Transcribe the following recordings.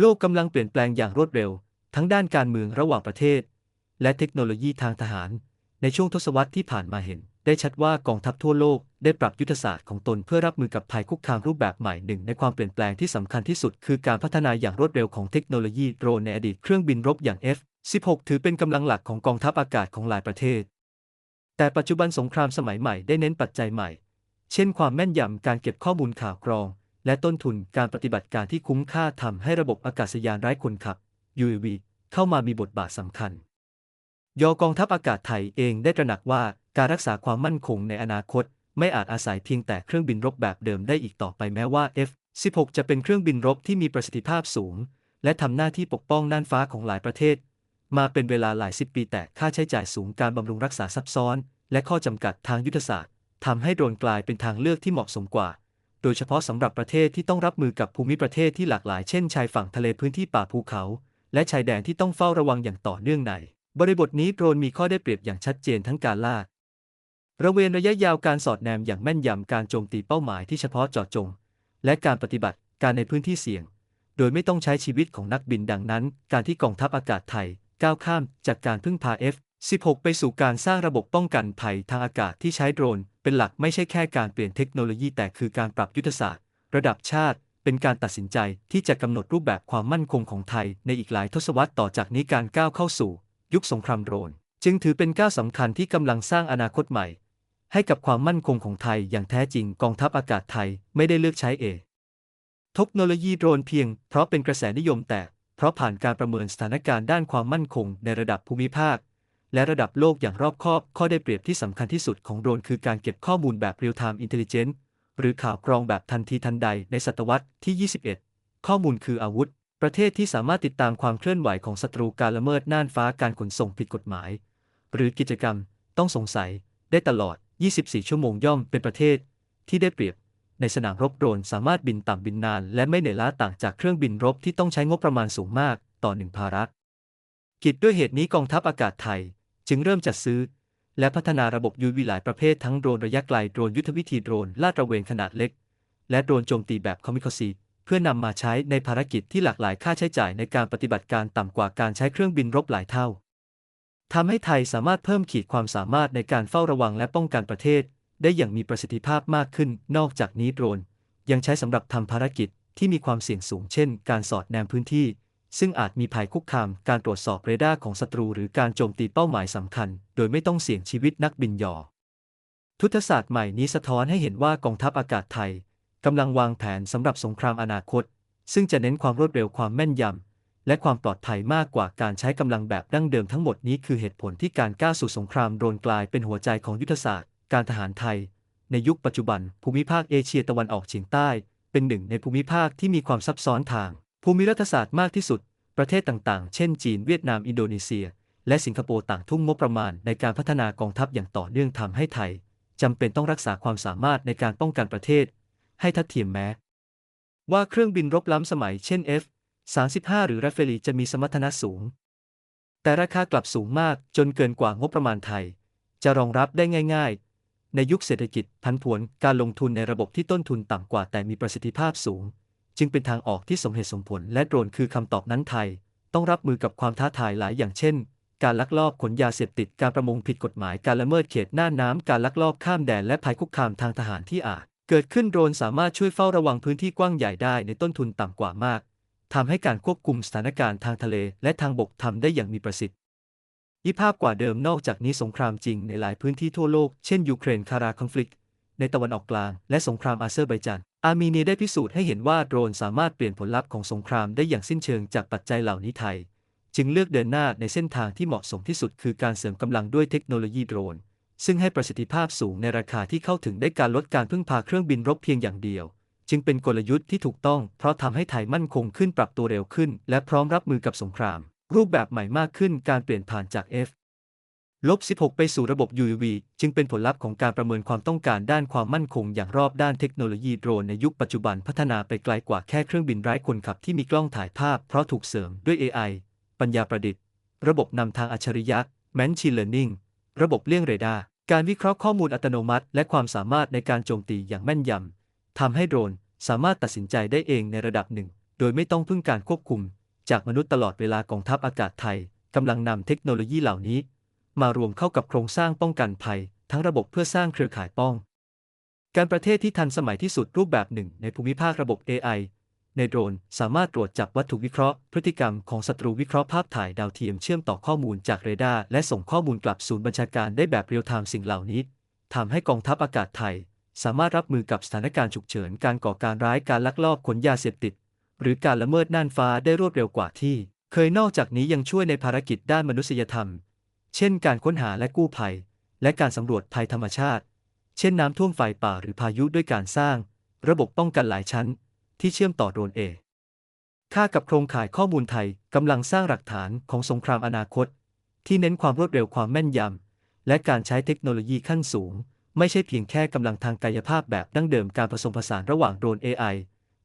โลกกำลังเปลี่ยนแปลงอย่างรวดเร็ว ทั้งด้านการเมืองระหว่างประเทศ และเทคโนโลยีทางทหาร ในช่วงทศวรรษที่ผ่านมาเห็น ได้ชัดว่ากองทัพทั่วโลกได้ปรับยุทธศาสตร์ของตนเพื่อรับมือกับภัยคุกคามรูปแบบใหม่หนึ่งในความเปลี่ยนแปลงที่สำคัญที่สุด คือการพัฒนาอย่างรวดเร็วของเทคโนโลยีโดรนในอดีตเครื่องบินรบอย่าง F-16 ถือเป็นกำลังหลักของกองทัพอากาศของหลายประเทศ แต่ปัจจุบันสงครามสมัยใหม่ได้เน้นปัจจัยใหม่ เช่น ความแม่นยำการเก็บข้อมูลข่าวกรอง และต้นทุนการปฏิบัติการที่คุ้มค่าทำให้ระบบอากาศยานไร้คนขับ UAV เข้ามามีบทบาทสำคัญ ยอกองทัพอากาศไทยเองได้ตระหนักว่าการรักษาความมั่นคงในอนาคต ไม่อาจอาศัยเพียงแต่เครื่องบินรบแบบเดิมได้อีกต่อไปแม้ว่า F-16 จะเป็นเครื่องบินรบที่มีประสิทธิภาพสูง และทำหน้าที่ปกป้องน่านฟ้าของหลายประเทศ มาเป็นเวลาหลายสิบปีแต่ค่าใช้จ่ายสูงการบำรุงรักษาซับซ้อน และข้อจำกัดทางยุทธศาสตร์ทำให้โดรนกลายเป็นทางเลือกที่เหมาะสมกว่า โดยเฉพาะสำหรับประเทศที่ต้องรับมือกับภูมิประเทศที่หลากหลายเช่นชายฝั่งทะเลพื้นที่ป่าภูเขา และชายแดนที่ต้องเฝ้าระวังอย่างต่อเนื่องใน บริบทนี้โดรนมีข้อได้เปรียบอย่างชัดเจนทั้งการล่าระเวนระยะยาวการสอดแนมอย่างแม่นยำการโจมตีเป้าหมายที่เฉพาะเจาะจง และการปฏิบัติการในพื้นที่เสี่ยง โดยไม่ต้องใช้ชีวิตของนักบินดังนั้น การที่กองทัพอากาศไทย ก้าวข้ามจากการพึ่งพา F-16 ไปสู่การสร้างระบบป้องกันภัยทางอากาศที่ใช้โดรน เป็นหลักไม่ใช่แค่การเปลี่ยนเทคโนโลยีแต่คือการปรับยุทธศาสตร์ ระดับชาติ เป็นการตัดสินใจที่จะกำหนดรูปแบบความมั่นคงของไทยในอีกหลายทศวรรษต่อจากนี้การก้าวเข้าสู่ ยุคสงครามโดรนจึงถือเป็นก้าวสำคัญที่กำลังสร้างอนาคตใหม่ ให้กับความมั่นคงของไทยอย่างแท้จริงกองทัพอากาศไทยไม่ได้เลือกใช้เองเทคโนโลยีโดรนเพียงเพราะเป็นกระแสนิยมแต่เพราะผ่านการประเมินสถานการณ์ด้านความมั่นคงในระดับภูมิภาค และระดับโลกอย่างรอบคอบ ข้อได้เปรียบที่สำคัญที่สุดของโดรนคือการเก็บข้อมูลแบบ Real Time Intelligence หรือข่าวกรองแบบทันทีทันใดในศตวรรษที่ 21 ข้อมูลคืออาวุธ ประเทศที่สามารถติดตามความเคลื่อนไหวของศัตรูการละเมิดน่านฟ้าการขนส่งผิดกฎหมาย หรือกิจกรรม ต้องสงสัย ได้ตลอด 24 ชั่วโมงย่อมเป็นประเทศ ที่ได้เปรียบ ในสนามรบโดรนสามารถบินต่ำบินนาน และไม่เหนื่อยล้าต่างจากเครื่องบินรบที่ต้องใช้งบประมาณสูงมาก ต่อหนึ่งภาระกิจด้วยเหตุนี้กองทัพอากาศไทย จึงเริ่มจัดซื้อ และพัฒนาระบบยูวีหลายประเภททั้งโดรนระยะไกลโดรนยุทธวิธีโดรนลาดตระเวนขนาดเล็ก และโดรนโจมตีแบบคอมิคอซีเพื่อนำมาใช้ในภารกิจที่หลากหลายค่าใช้จ่ายในการปฏิบัติการต่ำกว่าการใช้เครื่องบินรบหลายเท่าทำให้ไทยสามารถเพิ่มขีดความสามารถในการเฝ้าระวังและป้องกันประเทศ ได้อย่างมีประสิทธิภาพมากขึ้น นอกจากนี้โดรน ยังใช้สำหรับทำภารกิจที่มีความเสี่ยงสูงเช่น การสอดแนมพื้นที่ ซึ่งอาจมีภัยคุกคามการตรวจสอบเรดาร์ของศัตรูหรือการโจมตีเป้าหมายสำคัญ โดยไม่ต้องเสี่ยงชีวิตนักบินยอ ทุตศาสตร์ใหม่นี้สะท้อนให้เห็นว่ากองทัพอากาศไทยกำลังวางแผนสำหรับสงครามอนาคต ซึ่งจะเน้นความรวดเร็วความแม่นยำและความปลอดภัยมากกว่าการใช้กำลังแบบดั้งเดิมทั้งหมดนี้คือเหตุผลที่การก้าวสู่สงครามโดรนกลายเป็นหัวใจของยุทธศาสตร์ การทหารไทย ในยุคปัจจุบัน ภูมิภาคเอเชียตะวันออกเฉียงใต้ เป็นหนึ่งในภูมิภาคที่มีความซับซ้อนทาง ภูมิรัฐศาสตร์มากที่สุด ประเทศต่างๆ เช่นจีน เวียดนาม อินโดนีเซีย และสิงคโปร์ต่างทุ่มงบประมาณในการพัฒนากองทัพอย่างต่อเนื่องทำให้ไทยจำเป็นต้องรักษาความสามารถในการป้องกันประเทศ ให้ทัดเทียมแม้ ว่าเครื่องบินรบล้ำสมัยเช่น F 35หรือราฟเฟลีจะมีสมรรถนะสูง แต่ราคากลับสูงมากจนเกินกว่างบประมาณไทย จะรองรับได้ง่ายๆ ในยุคเศรษฐกิจพันผวนการลงทุนในระบบที่ต้นทุนต่ำกว่าแต่มีประสิทธิภาพสูง จึงเป็นทางออกที่สมเหตุสมผลและโดรนคือคำตอบนั้นไทย ต้องรับมือกับความท้าทายหลายอย่างเช่น การลักลอบขนยาเสพติดการประมงผิดกฎหมายการละเมิดเขตหน้าน้ำการลักลอบข้ามแดนและภัยคุกคามทางทหารที่อาจ เกิดขึ้นโดรนสามารถช่วยเฝ้าระวังพื้นที่กว้างใหญ่ได้ในต้นทุนต่ำกว่ามากทำให้การควบคุมสถานการณ์ทางทะเลและทางบกทำได้อย่างมีประสิทธิภาพกว่าเดิมนอกจากนี้สงครามจริงในหลายพื้นที่ทั่วโลก เช่นยูเครนคาราคอนฟ lict ในตะวันออกกลาง และสงครามอาเซอร์ไบจาน อาร์เมเนียได้พิสูจน์ให้เห็นว่าโดรนสามารถเปลี่ยนผลลัพธ์ของสงครามได้อย่างสิ้นเชิงจากปัจจัยเหล่านี้ไทย จึงเลือกเดินหน้าในเส้นทางที่เหมาะสมที่สุดคือการเสริมกำลังด้วยเทคโนโลยีโดรน ซึ่งให้ประสิทธิภาพสูงในราคาที่เข้าถึงได้การลดการพึ่งพาเครื่องบินรบเพียงอย่างเดียว จึงเป็นกลยุทธ์ที่ถูกต้อง เพราะทำให้ไทยมั่นคงขึ้นปรับตัวเร็วขึ้น และพร้อมรับมือกับสงคราม รูปแบบใหม่มากขึ้นการเปลี่ยนผ่านจาก F ลบ 16 ไปสู่ระบบ UAV จึงเป็นผลลัพธ์ของการประเมินความต้องการด้านความมั่นคงอย่างรอบด้านเทคโนโลยีโดรนในยุคปัจจุบันพัฒนาไปไกลกว่าแค่เครื่องบินไร้คนขับที่มีกล้องถ่ายภาพเพราะถูกเสริมด้วย AI ปัญญาประดิษฐ์ ระบบนำทางอัจฉริยะ Machine Learning ระบบเลี่ยงเรดาร์การวิเคราะห์ข้อมูลอัตโนมัติ และความสามารถในการโจมตีอย่างแม่นยำทำให้โดรนสามารถตัดสินใจได้เองในระดับหนึ่ง โดยไม่ต้องพึ่งการควบคุม จากมนุษย์ตลอดเวลากองทัพอากาศไทยกำลังนำเทคโนโลยีเหล่านี้ มารวมเข้ากับโครงสร้างป้องกันภัย ทั้งระบบเพื่อสร้างเครือข่ายป้อง การประเทศที่ทันสมัยที่สุดรูปแบบหนึ่ง ในภูมิภาคระบบ AI ในโดรนสามารถตรวจจับวัตถุวิเคราะห์ พฤติกรรมของศัตรูวิเคราะห์ภาพถ่ายดาวเทียมเชื่อมต่อข้อมูลจากเรดาร์และส่งข้อมูลกลับศูนย์บัญชาการได้แบบเรียลไทม์สิ่งเหล่านี้ทำให้กองทัพอากาศไทย สามารถรับมือกับสถานการณ์ฉุกเฉิน การก่อการร้ายการลักลอบขนยาเสพติด หรือการละเมิดน่านฟ้าได้รวดเร็วกว่าที่ เคยนอกจากนี้ยังช่วยในภารกิจด้านมนุษยธรรม เช่นการค้นหาและกู้ภัย และการสำรวจภัยธรรมชาติ เช่นน้ำท่วมไฟป่าหรือพายุด้วยการสร้าง ระบบป้องกันหลายชั้น ที่เชื่อมต่อโดรนเอค่ากับโครงข่ายข้อมูลไทยกำลังสร้างหลักฐานของสงครามอนาคต ที่เน้นความรวดเร็วความแม่นยำ และการใช้เทคโนโลยีขั้นสูง ไม่ใช่เพียงแค่กำลังทางกายภาพแบบดั้งเดิมการผสมผสานระหว่างโดรน AI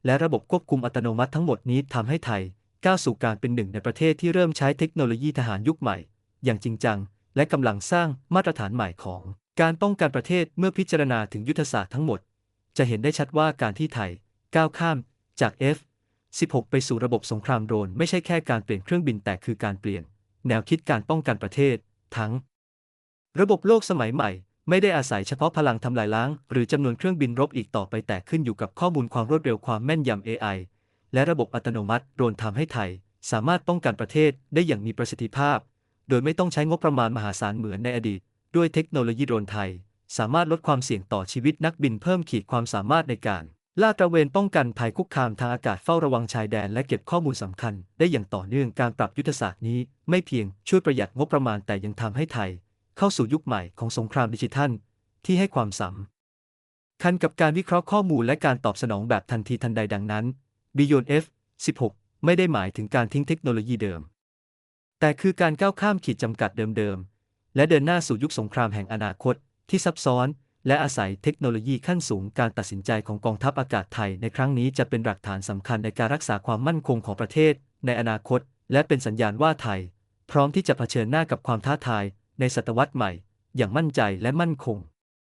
และระบบควบคุมอัตโนมัติทั้งหมดนี้ทำให้ไทย ก้าวสู่การเป็นหนึ่งในประเทศที่เริ่มใช้เทคโนโลยีทหารยุคใหม่ อย่างจริงจัง และกำลังสร้างมาตรฐานใหม่ของการป้องกันประเทศเมื่อพิจารณาถึงยุทธศาสตร์ทั้งหมด จะเห็นได้ชัดว่าการที่ไทย ก้าวข้ามจาก F 16 ไปสู่ระบบสงครามโดรนไม่ใช่แค่การเปลี่ยนเครื่องบินแต่คือการเปลี่ยน แนวคิดการป้องกันประเทศ ทั้ง ระบบโลกสมัยใหม่ ไม่ได้อาศัยเฉพาะพลังทำลายล้าง หรือจำนวนเครื่องบินรบอีกต่อไปแต่ขึ้นอยู่กับข้อมูลความรวดเร็วความแม่นยำ AI และระบบอัตโนมัติโดรนทำให้ไทย สามารถป้องกันประเทศได้อย่างมีประสิทธิภาพ โดยไม่ต้องใช้งบประมาณมหาศาลเหมือนในอดีต ด้วยเทคโนโลยีโดรนไทย สามารถลดความเสี่ยงต่อชีวิตนักบินเพิ่มขีดความสามารถในการลาดตระเวนป้องกันภัยคุกคามทางอากาศเฝ้าระวังชายแดนและเก็บข้อมูลสำคัญ ได้อย่างต่อเนื่องการปรับยุทธศาสตร์นี้ ไม่เพียงช่วยประหยัดงบประมาณแต่ยังทำให้ไทย เข้าสู่ยุคใหม่ของสงครามดิจิทัล ที่ให้ความสำคัญกับการวิเคราะห์ข้อมูลและการตอบสนองแบบทันทีทันใดดังนั้น Beyond F 16 ไม่ได้หมายถึงการทิ้งเทคโนโลยีเดิม แต่คือการก้าวข้ามขีดจำกัดเดิมๆ และเดินหน้าสู่ยุคสงครามแห่งอนาคต ที่ซับซ้อน และอาศัยเทคโนโลยีขั้นสูงการตัดสินใจของกองทัพอากาศไทย ในครั้งนี้จะเป็นหลักฐานสำคัญในการรักษาความมั่นคงของประเทศ ในอนาคต และเป็นสัญญาณว่าไทย พร้อมที่จะเผชิญหน้ากับความท้าทาย ในศตวรรษใหม่ อย่างมั่นใจและมั่นคง